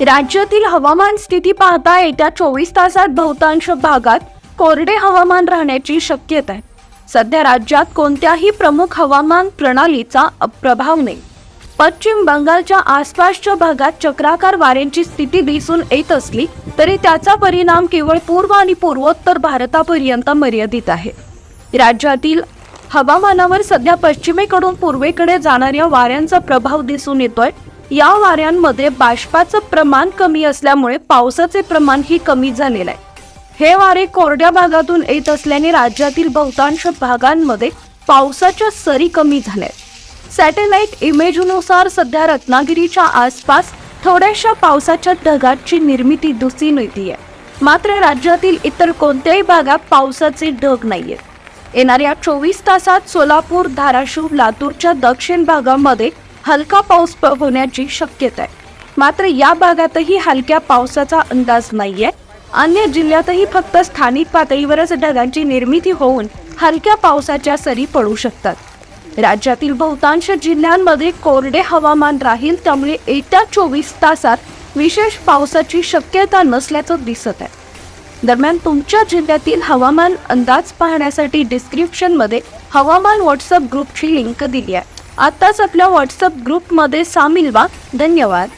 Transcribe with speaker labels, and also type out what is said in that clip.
Speaker 1: राज्यातील हवामान स्थिती पाहता येत्या चोवीस तासात बहुतांश भागात कोरडे हवामान राहण्याची शक्यता आहे. सध्या राज्यात कोणत्याही प्रमुख हवामान प्रणालीचा प्रभाव नाही. पश्चिम बंगालच्या आसपासच्या भागात चक्राकार वाऱ्यांची स्थिती दिसून येत असली तरी त्याचा परिणाम केवळ पूर्व आणि पूर्वोत्तर भारतापर्यंत मर्यादित आहे. राज्यातील हवामानावर सध्या पश्चिमेकडून पूर्वेकडे जाणाऱ्या वाऱ्यांचा प्रभाव दिसून येतोय. या वाऱ्यांमध्ये बाष्पाचं प्रमाण कमी असल्यामुळे पावसाचे प्रमाणही कमी झालेलं आहे. हे वारे कोरड्या भागातून येत असल्याने राज्यातील बहुतांश भागांमध्ये पावसाच्या सरी कमी झाल्या सॅटेलाइट इमेजनुसार सध्या रत्नागिरीच्या आसपास थोड्याशा पावसाच्या ढगाची निर्मिती दिसून येते मात्र राज्यातील इतर कोणत्याही भागात पावसाचे ढग नाहीयेत. येणाऱ्या चोवीस तासात सोलापूर धाराशिव लातूरच्या दक्षिण भागामध्ये हलका पाऊस प- होण्याची शक्यता आहे मात्र या भागातही हलक्या पावसाचा अंदाज नाहीये. अन्य जिल्ह्यातही फक्त स्थानिक पातळीवरच ढगांची निर्मिती होऊन हलक्या पावसाच्या सरी पडू शकतात. राज्यातील बहुतांश जिल्ह्यांमध्ये कोरडे हवामान राहील त्यामुळे येत्या चोवीस तासात विशेष पावसाची शक्यता नसल्याचं दिसत आहे दरम्यान तुमच्या जिल्ह्यातील हवामान अंदाज पाहण्यासाठी डिस्क्रिप्शनमध्ये हवामान व्हॉट्सअप ग्रुपची लिंक दिली आहे. आत्ताच आपल्या व्हॉट्सअप ग्रुपमध्ये सामील व्हा. धन्यवाद.